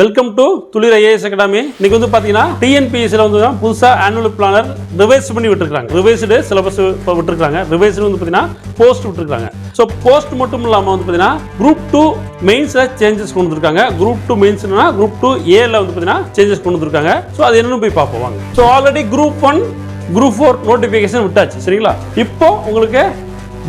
Welcome to Thulir IAS academy இன்னைக்கு வந்து பாத்தீங்கன்னா டிஎன்பிஎஸ்சியில் வந்து புதுசாக ஆனுவல் பிளானர் ரிவைஸ் பண்ணி விட்டுருக்காங்க. ரிவைஸ்டு சிலபஸ் இப்போ விட்டுருக்காங்க. ரிவைஸ்டு வந்து பார்த்தீங்கன்னா போஸ்ட் விட்டுருக்காங்க. ஸோ போஸ்ட் மட்டும் இல்லாமல் வந்து பார்த்தீங்கன்னா குரூப் டூ மெயின்ஸில் சேஞ்சஸ் கொண்டு வந்திருக்காங்க. குரூப் டூ மெயின்ஸ்னா குரூப் டூ ஏல வந்து பார்த்தீங்கன்னா சேஞ்சஸ் கொண்டு வந்திருக்காங்க. ஸோ அது என்னன்னு போய் பார்ப்போம் வாங்க. So already group one group four notification விட்டாச்சு. சரிங்களா? இப்போ உங்களுக்கு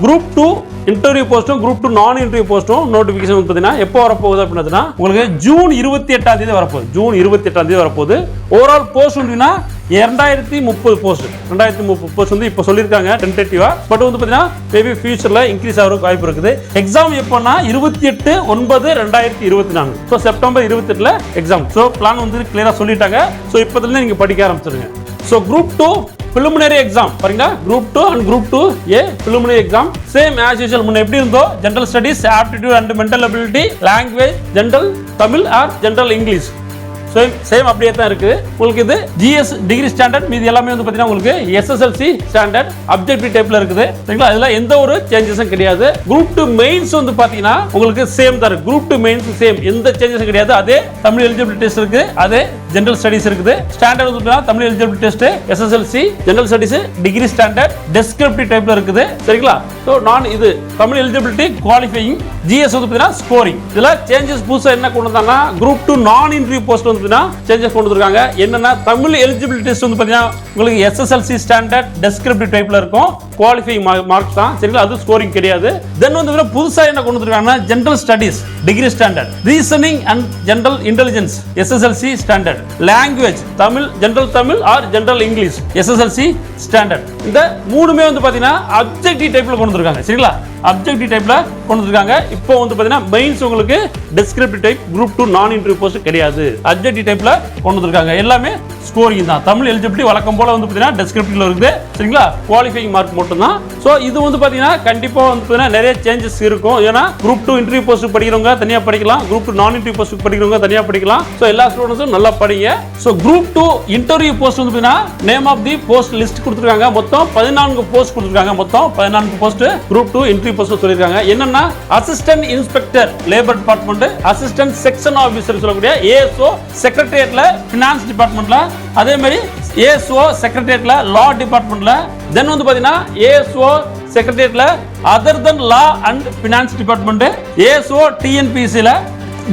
குரூப் டூ இன்டர்வியூ போஸ்ட்டும் குரூப் டூ நான் இன்டர்வியூ போஸ்ட்டும் நோட்டிஃபிகேஷன் பார்த்தீங்கன்னா எப்போ வரப்போகுது அப்படின்னா உங்களுக்கு ஜூன் இருபத்தி எட்டாம் தேதி வரப்போகுது. ஜூன் இருபத்தி எட்டாம் தேதி வரப்போகுது. ஓவரால் போஸ்ட் அப்படின்னா இரண்டாயிரத்தி முப்பது போஸ்ட் ரெண்டாயிரத்தி முப்பது போஸ்ட் வந்து இப்போ சொல்லியிருக்காங்க டென்டேட்டிவாக பட் வந்து பார்த்தீங்கன்னா மேபி ஃபியூச்சரில் இன்க்ரீஸ் ஆகிறதுக்கு வாய்ப்பு இருக்குது. எக்ஸாம் எப்போன்னா இருபத்தி எட்டு ஒன்பது ரெண்டாயிரத்தி இருபத்தி நான்கு. ஸோ செப்டம்பர் இருபத்தி எக்ஸாம் ஸோ பிளான் வந்து கிளியராக சொல்லிட்டாங்க. ஸோ இப்போதுலேருந்து நீங்கள் படிக்க ஆரம்பிச்சிருங்க. So group two preliminary exam பாருங்க group two and group two A preliminary exam same as usual முன்ன எப்படி இருந்தோ? General studies aptitude and mental ability language general Tamil or general English same same அப்படியே தான் இருக்குது. உங்களுக்கு இது ஜிஎஸ் டிகிரி ஸ்டாண்டர்ட் மீது எல்லாமே வந்து பார்த்தீங்கன்னா உங்களுக்கு எஸ்எஸ்எல்சி ஸ்டாண்டர்ட் அப்ஜெக்டிவ் டைப்ல இருக்குது. சரிங்களா? அதில் எந்த ஒரு சேஞ்சஸும் கிடையாது. குரூப் டூ மெயின்ஸ் வந்து பார்த்தீங்கன்னா உங்களுக்கு சேம் தான் குரூப் டூ மெயின்ஸ் சேம் எந்த சேஞ்சஸும் கிடையாது. அதே தமிழ் எலிஜிபிலிட்டி டெஸ்ட் இருக்கு. அதே ஜென்ரல் ஸ்டடிஸ் இருக்குது. ஸ்டாண்டர்ட் வந்து பார்த்தீங்கன்னா Tamil eligibility test SSLC general studies degree standard descriptive டைப்ல இருக்குது. சரிங்களா? ஸோ நான் இது தமிழ் எலிஜிபிலிட்டி குவாலிஃபையிங் ஜிஎஸ் வந்து பார்த்தீங்கன்னா ஸ்கோரிங் இதில் சேஞ்சஸ் புதுசாக என்ன கொண்டு வந்தாங்கன்னா group two non interview post வந்து பார்த்தீங்கன்னா சேஞ்சஸ் கொண்டு வந்திருக்காங்க. என்னன்னா தமிழ் எலிஜிபிலிட்டி டெஸ்ட் வந்து பார்த்தீங்கன்னா உங்களுக்கு எஸ்எஸ்எல்சி ஸ்டாண்டர்ட் டெஸ்கிரிப்டிவ் டைப்ல இருக்கும். குவாலிஃபைங் மார்க் தான். சரிங்களா? அது ஸ்கோரிங் கிடையாது. தென் வந்து புதுசாக என்ன கொண்டு வந்திருக்காங்கன்னா general studies degree standard reasoning and general intelligence SSLC standard language Tamil general Tamil or general English SSLC standard இந்த மூணுமே வந்து பார்த்தீங்கன்னா அப்ஜெக்டிவ் டைப்ல கொண்டு வந்துருக்காங்க. சரிங்களா? அப்ஜெக்டிவ் டைப்பில் கொண்டு வந்திருக்காங்க இப்போ வந்து பார்த்தீங்கன்னா மெயின்ஸ் உங்களுக்கு descriptive type group two non interview post கிடையாது. அப்ஜெக்டிவ் டைப்பில் கொண்டு வந்துருக்காங்க எல்லாமே ஸ்கோரிங் தான். தமிழ் எலிஜிபிலிட்டி வழக்கம் போல வந்து பார்த்தீங்கன்னா டெஸ்கிரிப்டிவ்ல இருக்குது. சரிங்களா? குவாலிஃபைங் மார்க் மட்டும் தான் ஸோ இது வந்து பார்த்தீங்கன்னா கண்டிப்பாக வந்து பார்த்தீங்கன்னா நிறைய சேஞ்சஸ் இருக்கும். ஏன்னா குரூப் டூ இன்டர்வியூ போஸ்ட் படிக்கிறவங்க தனியாக படிக்கலாம். குரூப் டூ நான் இன்டர்வியூ போஸ்ட் படிக்கிறவங்க தனியாக படிக்கலாம். ஸோ எல்லா ஸ்டூடெண்ட்ஸும் நல்லா படிங்க. So group two interview post வந்து பார்த்தீங்கன்னா name of the post list கொடுத்துருக்காங்க. மொத்தம் பதினான்கு போஸ்ட் கொடுத்துருக்காங்க. மொத்தம் பதினான்கு post group two interview post சொல்லியிருக்காங்க. என்னன்னா assistant inspector labour department assistant section officer சொல்லக்கூடிய ஏஎஸ்ஓ செக்ரட்டரியேட்ல ஃபினான்ஸ் டிபார்ட்மெண்ட்ல அதே மாதிரி ஏஎஸ்ஓ செக்ரட்டரியேட்ல லா டிபார்ட்மெண்ட்ல தென் வந்து பாத்தீங்கன்னா ASO செக்ரட்டரியேட்ல other then law and finance department ASO டிஎன்பிசியில்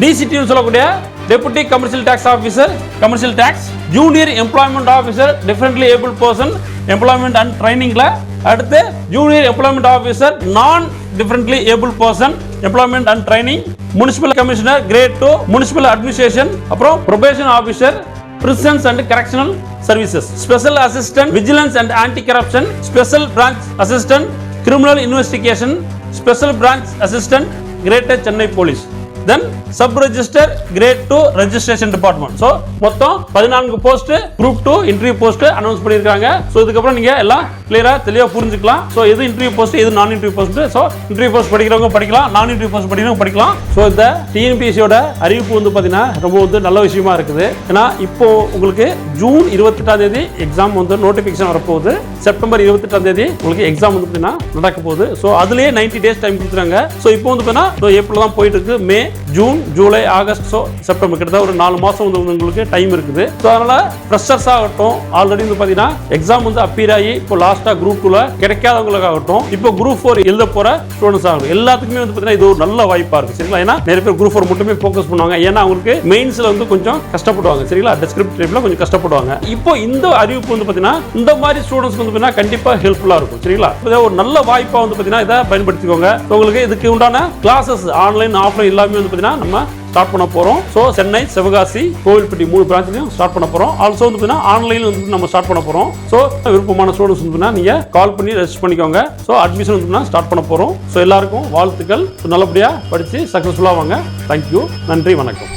டிசிடின்னு சொல்லக்கூடிய deputy commercial tax officer commercial tax junior employment officer differently able person employment and ட்ரைனிங்ல அடுத்து junior employment officer non differently able person employment and training municipal commissioner grade two municipal administration அப்புறம் probation officer prisons and correctional services special assistant vigilance and anti corruption special branch assistant criminal investigation special branch assistant greater Chennai police then sub register grade two registration department so மொத்தம் பதினான்கு post group two interview post announce பண்ணியிருக்காங்க. So இதுக்கப்புறம் நீங்க எல்லாம் கிளியரா தெளிவாக புரிஞ்சுக்கலாம். So எது இன்டர்வியூ போஸ்ட் எது non interview post so interview post படிக்கிறவங்க படிக்கலாம் நான் இன்டர்வியூ போஸ்ட் படிக்கிறவங்க படிக்கலாம். ஸோ இந்த டிஎன்பிஎஸ்சியோட அறிவிப்பு வந்து பார்த்தீங்கன்னா ரொம்ப வந்து நல்ல விஷயமா இருக்குது. ஏன்னா இப்போ உங்களுக்கு ஜூன் இருபத்தெட்டாம் தேதி எக்ஸாம் வந்து நோட்டிஃபிகேஷன் வரப்போகுது. செப்டம்பர் இருபத்தெட்டாம் தேதி உங்களுக்கு எக்ஸாம் வந்து பார்த்தீங்கன்னா நடக்க போகுது. ஸோ அதுலேயே நைன்டி டேஸ் டைம் கொடுத்துறாங்க ஸோ இப்போ வந்து பார்த்தீங்கன்னா ஏப்ரல் தான் போயிட்டு இருக்கு. May June July August so September கிட்டத்தட்ட ஒரு நாலு மாதம் வந்து உங்களுக்கு டைம் இருக்குது. ஸோ அதனால் ஃப்ரெஷர்ஸ் ஆகட்டும் ஆல்ரெடி வந்து பார்த்தீங்கன்னா எக்ஸாம் வந்து அப்பீர் ஆகி இப்போ லாஸ்ட்டாக குரூப் டூவில் கிடைக்காதவங்களுக்காகட்டும் இப்போ குரூப் ஃபோர் எழுத போகிற ஸ்டூடெண்ட்ஸ் ஆகட்டும் எல்லாத்துக்குமே வந்து பார்த்தீங்கன்னா இது ஒரு நல்ல வாய்ப்பாக இருக்குது சரிங்களா? ஏன்னா நிறைய பேர் குரூப் ஃபோர் மட்டுமே ஃபோக்கஸ் பண்ணுவாங்க. ஏன்னா அவங்களுக்கு மெயின்ஸில் வந்து கொஞ்சம் கஷ்டப்படுவாங்க சரிங்களா? டெஸ்கிரிப்ட் டைப்பில் கொஞ்சம் கஷ்டப்படுவாங்க. இப்போ இந்த அறிவிப்பு வந்து பார்த்தீங்கன்னா இந்த மாதிரி ஸ்டூடெண்ட்ஸ் வந்து பார்த்தீங்கன்னா கண்டிப்பாக ஹெல்ப்ஃபுல்லாக இருக்கும் சரிங்களா? இதை ஒரு நல்ல வாய்ப்பாக வந்து பார்த்தீங்கன்னா இதை பயன்படுத்திக்கோங்க. உங்களுக்கு இதுக்கு உண்டான கிளாஸஸ் ஆன்லைன் ஆஃப்லைன் எல்லாமே வந்து பார்த்தீங்கன்னா நம்ம ஸ்டார்ட் பண்ண போறோம். ஸோ சென்னை சிவகாசி கோவில்பட்டி மூணு பிரான்ச்லையும் ஸ்டார்ட் பண்ண போறோம். ஆல்சோ வந்து பார்த்தீங்கன்னா ஆன்லைனில் வந்து நம்ம ஸ்டார்ட் பண்ண போறோம். ஸோ விருப்பமான ஸ்டூடெண்ட்ஸ் வந்து நீங்கள் கால் பண்ணி ரெஜிஸ்டர் பண்ணிக்கோங்க. ஸோ அட்மிஷன் வந்து ஸ்டார்ட் பண்ண போறோம். ஸோ எல்லாருக்கும் வாழ்த்துக்கள். நல்லபடியாக படித்து சக்ஸஸ்ஃபுல்லாக வாங்க. தேங்க்யூ நன்றி வணக்கம்.